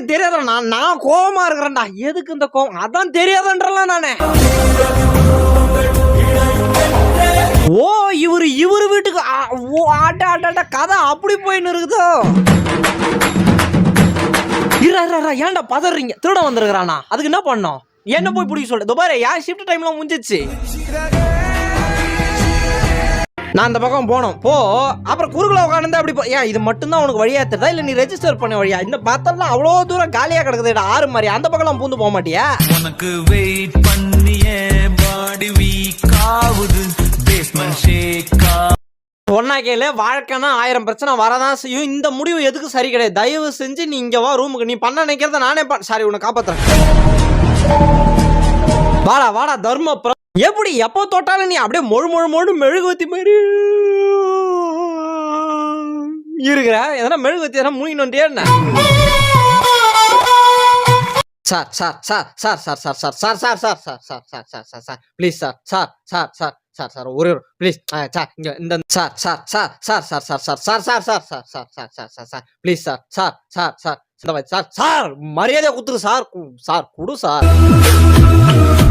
எனக்கு தெரியாத நான் நான் கோபமா இருக்கிறேன்டா. எதுக்கு இந்த கோவம்? அதான் தெரியாதன்றலாம் நானே. ஓ இவரு இவரு வீட்டுக்கு ஓ ஆட்ட ஆட்ட கதை அப்படி போயின்னு இருக்குதோ? இரா ஏன்டா பதறீங்க? திருட வந்திருக்கிறானா? அதுக்கு என்ன பண்ணோம் என்ன போய் பிடிக்க சொல்லு? துபாரே ஏன் ஷிஃப்ட் டைம்ல முடிஞ்சிச்சு. நான் அந்த பக்கம் போனோம். போ அப்புறம் குறுக்குல உட்காந்து அப்படி போ ஏன் இது மட்டும்தான் உனக்கு வழியா தெரியுதா இல்ல நீ ரெஜிஸ்டர் பண்ண வழியா? இந்த பார்த்தெல்லாம் அவ்வளோ தூரம் காலியா கிடக்குதுடா ஆறு மாதிரி அந்த பக்கம் பூந்து போக மாட்டியா? உனக்கு வெயிட் பண்ணிய பாடி வீக் ஆகுது பேஸ்மெண்ட் ஷேக் ஒன்னா கேளு வாழ்க்கைனா ஆயிரம் பிரச்சனை வரதான் செய்யும். இந்த முடிவு எதுக்கு சரி கிடையாது. தயவு செஞ்சு நீ இங்க வா ரூமுக்கு நீ பண்ண நினைக்கிறத நானே சாரி உன்னை காப்பாத்துறேன். வாடா வாடா தர்ம எப்படி எப்போ தொட்டாலும் நீ அப்படியே மொழு மொழு மொழு மெழுகுவத்தி மாதிரி இருக்கிற எதனா மெழுகுவத்தி எதனா மூங்கிட்டு என்ன sir sir sir sir sir sir sir sir sir sir sir sir sir sir sir sir please sir sir sir sir sir sir ஒரே ஒரு ப்ளீஸ் சார் இங்கே இந்த sir sir sir sir sir sir sir sir sir sir sir sir sir sir sir sir please sir sir sir sir sir sir sir மரியாதை கொடுத்துரு sir sir குடு sir